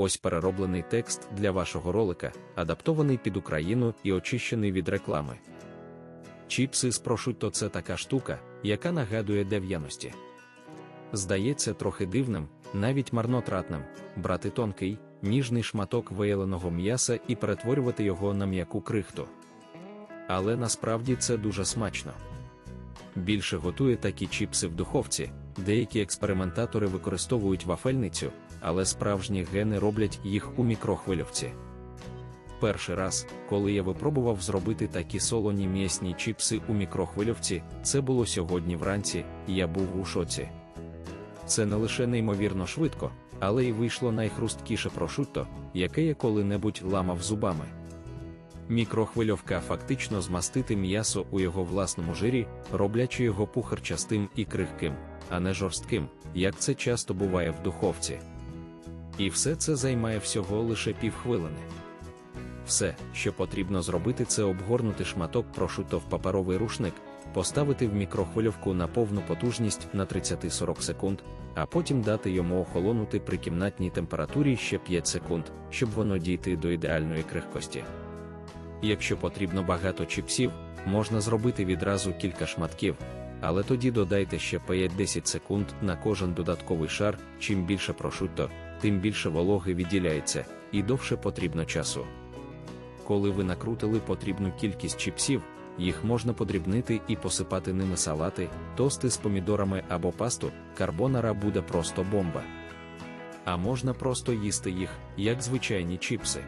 Ось перероблений текст для вашого ролика, адаптований під Україну і очищений від реклами. Чіпси з прошутто це така штука, яка нагадує дев'яності. Здається трохи дивним, навіть марнотратним, брати тонкий, ніжний шматок вияленого м'яса і перетворювати його на м'яку крихту. Але насправді це дуже смачно. Більше готує такі чіпси в духовці, деякі експериментатори використовують вафельницю, але справжні гени роблять їх у мікрохвильовці. Перший раз, коли я випробував зробити такі солоні м'ясні чіпси у мікрохвильовці, це було сьогодні вранці, і я був у шоці. Це не лише неймовірно швидко, але й вийшло найхрусткіше прошутто, яке я коли-небудь ламав зубами. Мікрохвильовка фактично змастити м'ясо у його власному жирі, роблячи його пухарчастим і крихким, а не жорстким, як це часто буває в духовці. І все це займає всього лише півхвилини. Все, що потрібно зробити, це обгорнути шматок прошуто в паперовий рушник, поставити в мікрохвильовку на повну потужність на 30-40 секунд, а потім дати йому охолонути при кімнатній температурі ще 5 секунд, щоб воно дійти до ідеальної крихкості. Якщо потрібно багато чіпсів, можна зробити відразу кілька шматків, але тоді додайте ще 5-10 секунд на кожен додатковий шар, чим більше прошутто, тим більше вологи відділяється, і довше потрібно часу. Коли ви накрутили потрібну кількість чіпсів, їх можна подрібнити і посипати ними салати, тости з помідорами або пасту, карбонара буде просто бомба. А можна просто їсти їх, як звичайні чіпси.